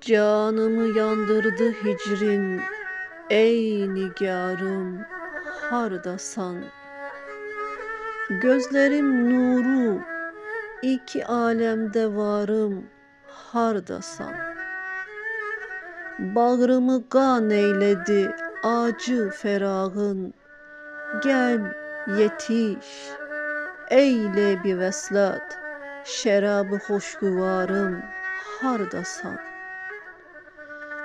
Canımı yandırdı hicrin Ey nigarım hardasan Gözlerim nuru iki alemde varım hardasan Bağrımı kan eyledi acı ferağın Gel yetiş eyle bir veslat. Şərabı xoşgüvarım hardasan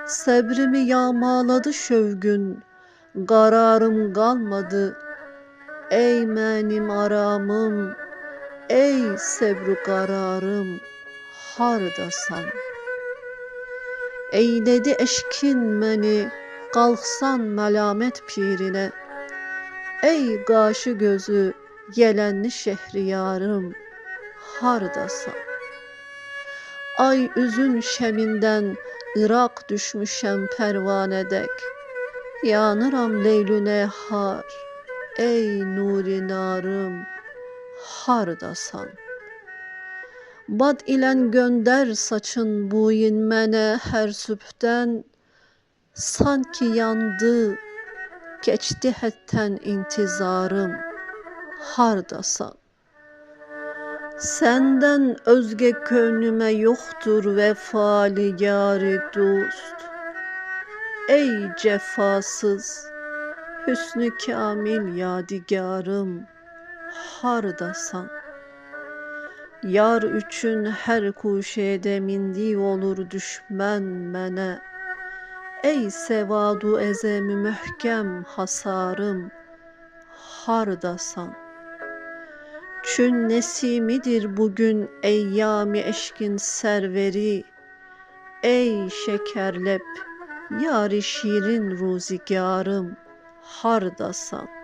Səbrimi yağmaladı şövgün Qararım qalmadı. Ey mənim aramım Ey səbr qararım hardasan? Eylədi eşkin məni qalxsan məlamət pirinə. Ey qaşı gözü yələnli şehriyarım hardasan Ay üzün şəmindən ıraq düşmüşəm pərvanədək Yanıram leylünə har. Ey nuri narım hardasan Bad ilən göndər saçın buyin mənə hər sübhdən Sanki yandı keçdi hətdən intizarım. Hardasan Səndən özgə könlümə yoxdur vəfalı yari dost. Ey cəfasız hüsnü kamil yadigarım hardasan. Yar üçün hər kuşədə mindik olur düşmən mənə Ey səvadu əzəmi möhkəm hasarım hardasan Çün nesimidir bugün eyyami eşkin sərveri Ey şəkərləb yari şirin ruzigarım hardasan